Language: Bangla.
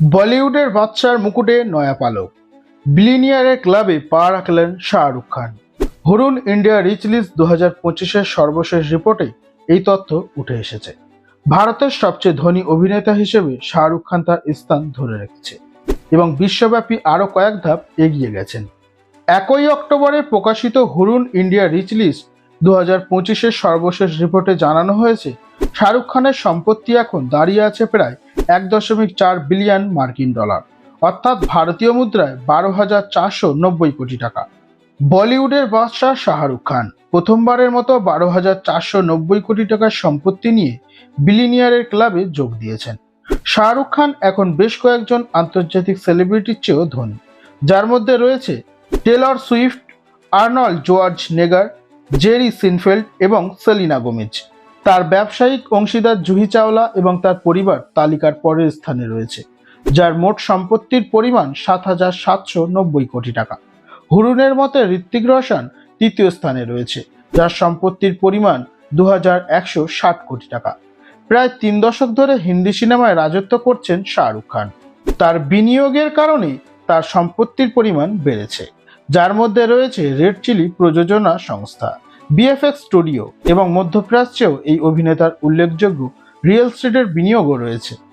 বলিউডের বাদশার মুকুটে নয়া পালক। বিলিনিয়ারের ক্লাবে পা রাখলেন Shahrukh Khan. Hurun India rich list দু হাজার পঁচিশের সর্বশেষ রিপোর্টে এই তথ্য উঠে এসেছে। ভারতের সবচেয়ে ধনী অভিনেতা হিসেবে শাহরুখ খান তার স্থান ধরে রেখেছে এবং বিশ্বব্যাপী আরও কয়েক ধাপ এগিয়ে গেছেন। একই অক্টোবরে প্রকাশিত হরুন ইন্ডিয়া রিচ লিস্ট দু হাজার পঁচিশের সর্বশেষ রিপোর্টে জানানো হয়েছে, শাহরুখ খানের সম্পত্তি এখন দাঁড়িয়ে আছে প্রায় এক দশমিক চার বিলিয়ন মার্কিন ডলার, অর্থাৎ ভারতীয় মুদ্রায় বারো হাজার চারশো নব্বই কোটি টাকা। বলিউডের বাদশাহ শাহরুখ খান প্রথমবারের মতো বারো হাজার চারশো নব্বই কোটি টাকার সম্পত্তি নিয়ে বিলিনিয়ারের ক্লাবে যোগ দিয়েছেন। শাহরুখ খান এখন বেশ কয়েকজন আন্তর্জাতিক সেলিব্রিটির চেয়েও ধনী। যার মধ্যে রয়েছে Taylor Swift, Arnold Schwarzenegger Jerry Seinfeld এবং সেলিনা গোমেজ। তার ব্যবসায়িক অংশীদার জুহি চাওলা এবং তার পরিবার তালিকার পরের স্থানে রয়েছে, যার মোট সম্পত্তির পরিমাণ সাত হাজার সাতশো নব্বই কোটি টাকা। হুরুনের মতে ঋত্বিক রোশন তৃতীয় স্থানে রয়েছে, যার সম্পত্তির পরিমাণ দু হাজার একশো ষাট কোটি টাকা। প্রায় তিন দশক ধরে হিন্দি সিনেমায় রাজত্ব করছেন শাহরুখ খান। তার বিনিয়োগের কারণে তার সম্পত্তির পরিমাণ বেড়েছে, যার মধ্যে রয়েছে রেড চিলি প্রযোজনা সংস্থা। বিএফএক্স স্টুডিও এবং মধ্যপ্রাচ্যেও এই অভিনেতার উল্লেখযোগ্য রিয়েল স্টেটের বিনিয়োগও রয়েছে।